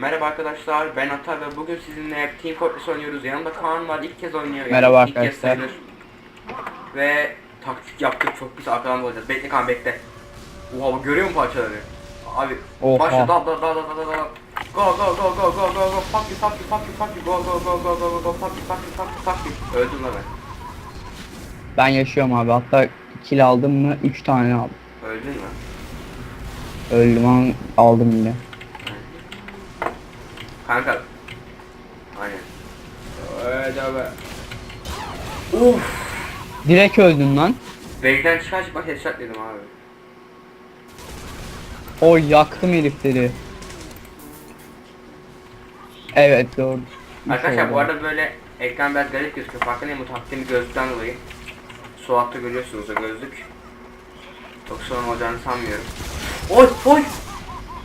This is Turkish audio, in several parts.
Merhaba arkadaşlar, ben Ata ve bugün sizinle Team Fortress oynuyoruz. Yanımda Kaan var, ilk kez oynuyor. Yani Merhaba ilk kez arkadaşlar. sayılır. Ve taktik yaptık, çok pis arkadan olacağız. Bekle Kaan, bekle. Oha, görüyor musun parçaları? Abi, Oha. başla, da da da da da da da. Go go go go go go go fuck you fuck you fuck you fuck you go go go go go go go fuck you fuck you fuck you fuck you Öldüm lan ben. Ben yaşıyorum abi. Hatta kill aldım mı 3 tane aldım. Öldün mü? Öldüm aldım yine. Kanka. Aynen. Öyle be. Uf. Direkt öldün lan. Base'den çıkar çıkmaz headshot dedim abi. O yaktım herifleri. Evet doğru. Üç Arkadaşlar oldu. bu arada böyle ekran biraz garip gözüküyor. Farkındayım bu taktiğim gözlükten dolayı. Altta görüyorsunuz o gözlük. Çok sorun olacağını sanmıyorum. Oy oy!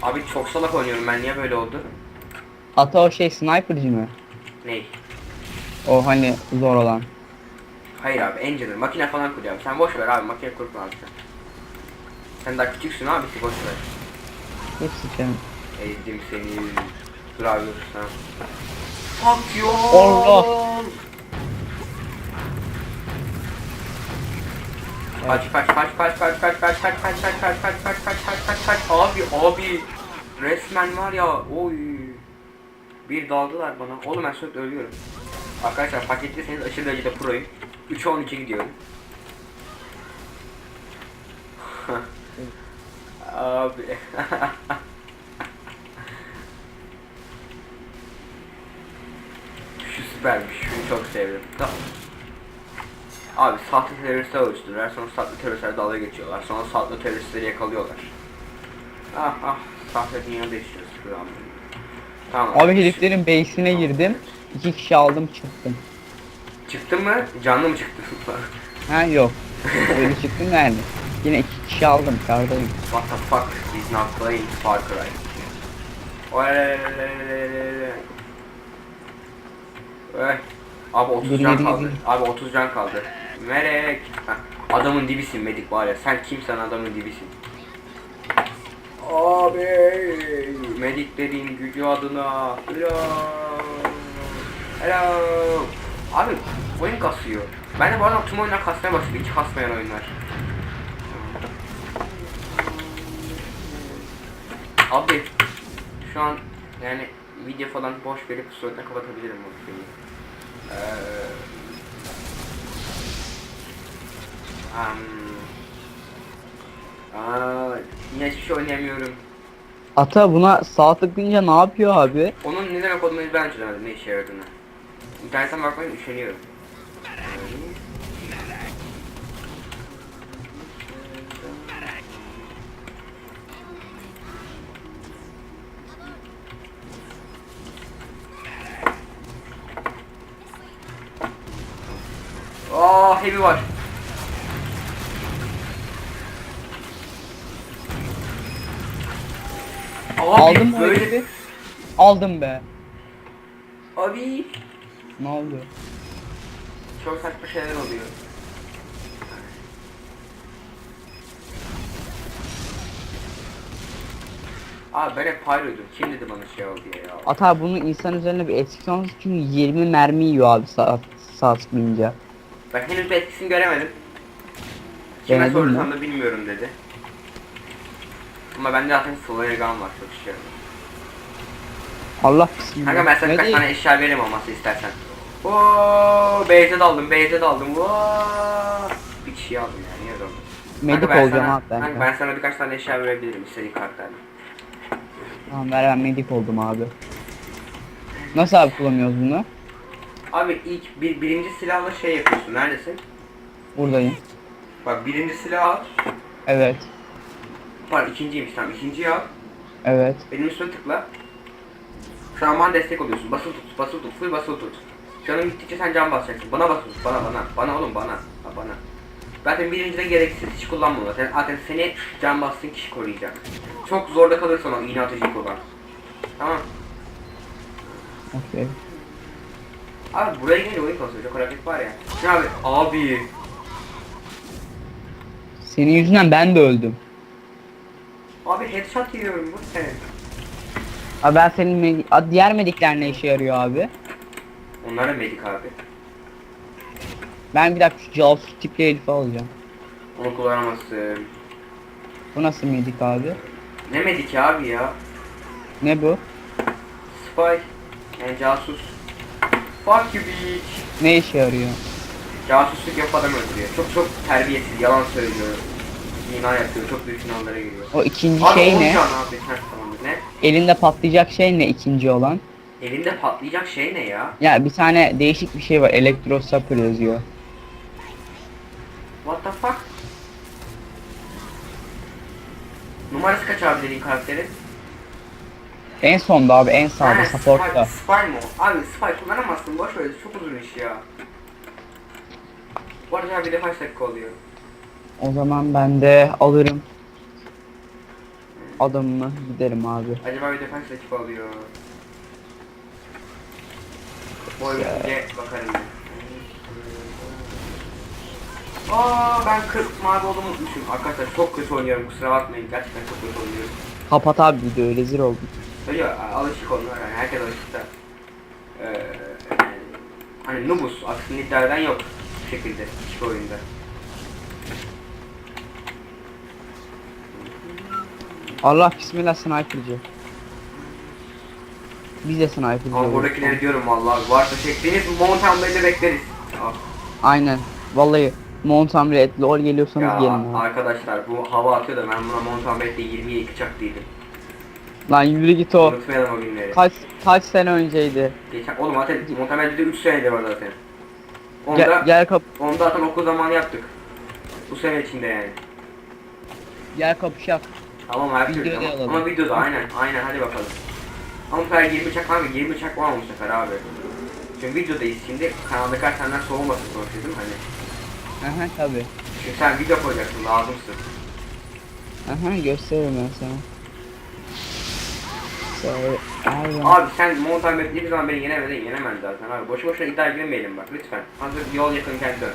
Abi çok salak oynuyorum ben niye böyle oldu? Ata o şey sniperci mi? Ney? O hani zor olan. Hayır abi Engineer makine falan kuruyor abi. Sen boş ver abi makine kurma abi sen. Sen daha küçüksün abi boş ver. Hepsi senin. Ezdim seni. Dur abi dur sen. Fuck you. Allah. Kaç kaç kaç kaç kaç kaç kaç kaç kaç kaç kaç kaç kaç kaç kaç kaç abi abi resmen var ya oy bir daldılar bana. Oğlum ben sürekli ölüyorum. Arkadaşlar paketliyseniz aşırı derecede proyum. 3'e 12 gidiyorum. Abi. Şu süpermiş. Şunu çok sevdim. Tamam. Abi sahte teröristler oluşturuyorlar, sonra sahte teröristler dalga geçiyorlar, sonra sahte teröristleri yakalıyorlar. Ah ah, sahte dünyada yaşıyoruz. An. Tamam. Abi heriflerin base'ine girdim. İki kişi aldım çıktım. Çıktın mı? Canlı mı çıktın? Ha yok. Öyle çıktım yani. Yine iki kişi aldım kardayım. What the fuck, he's not playing Far Cry. Olelelelelelele. Öh. Abi 30 Dur, can kaldı. Abi 30 can kaldı. Merek. Heh, Adamın dibisin Medik var ya. Sen kimsen adamın dibisin. Abi. Medik dediğin gücü adına. Hello. Hello. Abi oyun kasıyor. Ben de arada tüm oyunlar kasmaya başladı. Hiç kasmayan oyunlar. Abi şu an yani video falan boş verip suratına kapatabilirim bu şeyi. Ee, um, aa, yine hiçbir şey oynayamıyorum. Ata buna sağ tıklayınca ne yapıyor abi? Onun ne demek olduğunu ben çözemedim ne işe yaradığını. İnternetten bakmayı üşeniyorum. Aa heavy var. Abi Aldın mı böyle herifi? Aldım be. Abi Ne oldu? çok saçma şeyler oluyor. Abi ben hep pyroydum. Kim dedi bana şey oldu ya? Ata bunun insan üzerine bir etkisi olması çünkü 20 mermi yiyor abi sağ, sağ tıklayınca. Ben henüz bir etkisini göremedim. Kime Denedin mi? sorsam da bilmiyorum dedi. Ama bende zaten flare gun var çok şey. Allah bismillah. Kanka ben sana birkaç tane eşya vereyim olması istersen. Ooo base'e daldım, base'e daldım. Voo. Bir kişiyi aldım yani, niye daldım? Medik Kanka olacağım sana- abi ben. Kanka ben sana birkaç tane eşya verebilirim istediğin kartlarla. Tamam ver ben medik oldum abi. Nasıl abi kullanıyoruz bunu? Abi ilk bir, birinci silahla şey yapıyorsun. Neredesin? Buradayım. Bak birinci silah al. Evet. Pardon ikinciymiş tamam. İkinciyi al. Evet. Benim üstüne tıkla. Şu an bana destek oluyorsun. Basılı tut, basılı tut, full basılı tut. Canım gittikçe sen can basacaksın. Bana basın, bana bana. Bana oğlum bana. Ha, bana. Zaten birincide gereksiz hiç kullanma zaten. Zaten seni can bastığın kişi koruyacak. Çok zorda kalırsan o iğne atıcıyı kullan. Tamam. Okey. Abi buraya gelince oyun kasıyor. Çok hareket var ya. Ne abi? Abi. Senin yüzünden ben de öldüm. Abi headshot yiyorum bu ne? Abi ben senin me- a- diğer medikler ne işe yarıyor abi? Onlar da medik abi. Ben bir dakika şu casus tipli herifi alacağım. Onu kullanamazsın. Bu nasıl medik abi? Ne medik abi ya? Ne bu? Spy. Yani casus. Fuck you bitch. Ne işe yarıyor? Casusluk yapıp adam öldürüyor. Çok çok terbiyesiz, yalan söylüyor. İna yapıyor, çok büyük finallara giriyor. O ikinci Abi şey ne? abi, tamamdır. Ne? Elinde patlayacak şey ne ikinci olan? Elinde patlayacak şey ne ya? Ya bir tane değişik bir şey var. Elektrosapır yazıyor. What the fuck? Numarası kaç abi dediğin karakterin? En sonda abi en sağda Ha, supportta. Spy, Spy mı? Abi Spy kullanamazsın, boş ver, çok uzun iş ya. Bu arada bir de kaç dakika oluyor? O zaman ben de alırım. Adamımı giderim abi. Acaba bir de kaç dakika oluyor? Boy bitince bakarım. Aa ben 40 mavi olduğumu unutmuşum. Arkadaşlar çok kötü oynuyorum kusura bakmayın. Gerçekten çok kötü oynuyorum. Kapat abi videoyu rezil oldum. Öyle ya, alışık onlar yani herkes alışık da. Ee, yani, hani nubus aslında iddiadan yok bu şekilde hiçbir oyunda. Allah bismillah sniperci. Biz de sniperci oluruz. buradakileri diyorum vallahi varsa çektiğiniz Mountain Bay'de bekleriz. Ah. Aynen. Vallahi Montam Red LOL geliyorsanız Ya gelin abi. arkadaşlar bu hava atıyor da ben buna Mountain Bay'de 20'ye 2 çaktıydım. Lan yürü git o. Unutmayalım o günleri. Kaç kaç sene önceydi. Geçen, oğlum zaten Mountain Bay'de 3 senedir var zaten. Onda, Gel, gel kap onda zaten okul zamanı yaptık. Bu sene içinde yani. gel kapışak. Tamam her türlü Videoda ama, alalım. ama videoda aynen aynen hadi bakalım. Ama bu sefer 20 çak abi 20 çak var mı bu sefer abi? Çünkü videodayız şimdi kanalda kaç senden soğumasın sonuçta değil mi hani? Aha tabi. Çünkü sen video koyacaksın lazımsın. Aha gösteririm ben sana. Sonra Aynen. Abi sen Mountain Bay'de hiçbir zaman beni yenemedin yenemem zaten abi. Boşu boşuna iddia girmeyelim bak lütfen. Hazır yol yakınken dön.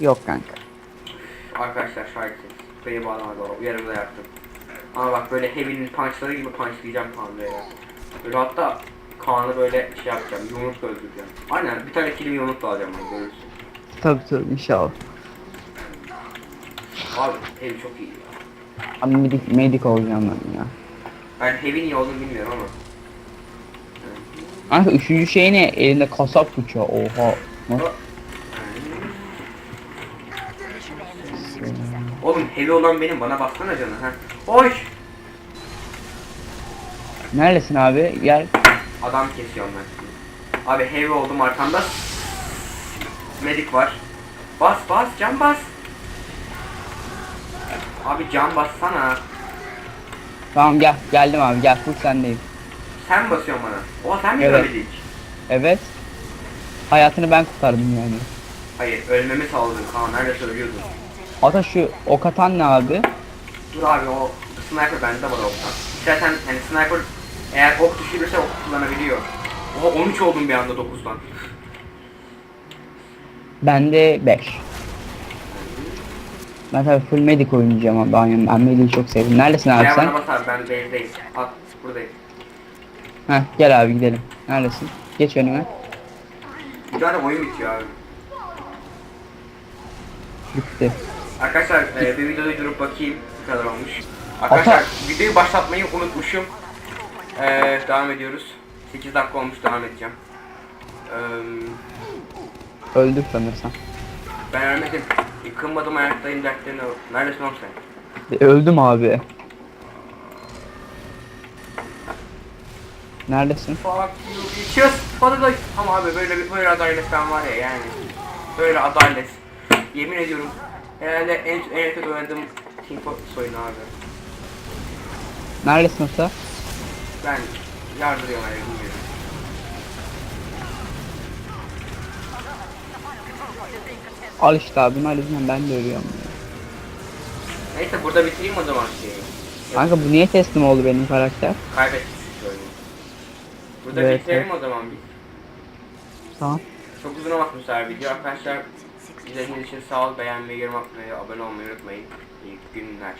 Yok kanka. Arkadaşlar şahitsiniz. Beni bağlamadı o uyarımda yaptım. Ama bak böyle Heavy'nin punchları gibi punchlayacağım Kaan'ı ya. Böyle hatta Kaan'ı böyle şey yapacağım, yumrukla öldüreceğim. Aynen bir tane kilim yumrukla alacağım ben görürsün. Tabi tabi inşallah. Abi Heavy çok iyi ya. Abi medik, medik olacağım ben ya. Ben Heavy'nin iyi olduğunu bilmiyorum ama. Kanka üçüncü şey ne? Elinde kasap bıçağı. Oha. Nasıl? Oğlum heavy olan benim bana baksana canım ha. Oy! Neredesin abi? Gel. Adam kesiyorum ben şimdi. Abi heavy oldum arkamda. Medik var. Bas bas can bas. Abi can bassana. Tamam gel. Geldim abi gel. Full sendeyim. Sen basıyorsun bana. O sen mi Evet. Evet. Hayatını ben kurtardım yani. Hayır ölmemi sağladın Kaan nerede söylüyordun. Ata şu ok atan ne abi? Dur abi o sniper bende var oktan. İstersen hani sniper eğer ok düşürürse ok kullanabiliyor. Oha 13 oldum bir anda 9'dan. Bende 5. Ben tabii full medic oynayacağım abi. Ben, ben medic'i çok sevdim. Neredesin abi sen? bana abi ben base'deyim. At buradayım. Heh gel abi gidelim. Neredesin? Geç önüme. Zaten oyun bitiyor abi. Bitti. Arkadaşlar e, bir videoda durup bakayım ne kadar olmuş. Arkadaşlar videoyu başlatmayı unutmuşum. E, devam ediyoruz. 8 dakika olmuş devam edeceğim. E, Öldük sanırsam. ben ölmedim. Yıkılmadım ayaktayım dertlerine. Neredesin oğlum sen? E, Öldüm abi. Neredesin? Fuck you bitches. Hadi Ama abi böyle böyle adalet ben var ya yani. Böyle adalet. Yemin ediyorum. Herhalde en en kötü oynadığım Team Fortress oyunu abi. Neredesin Ata? Ben yardırıyorum öyle bilmiyorum. Al işte abi bunlar yüzünden ben de ölüyorum. Neyse burada bitireyim o zaman şeyi. Kanka bu niye teslim oldu benim karakter? Kaybettik şu oyunu. Burada Evet, bitirelim o zaman biz. Tamam. Çok uzun bu sefer video. Arkadaşlar izlediğiniz için sağ ol. Beğenmeyi, yorum atmayı, abone olmayı unutmayın. İyi günler.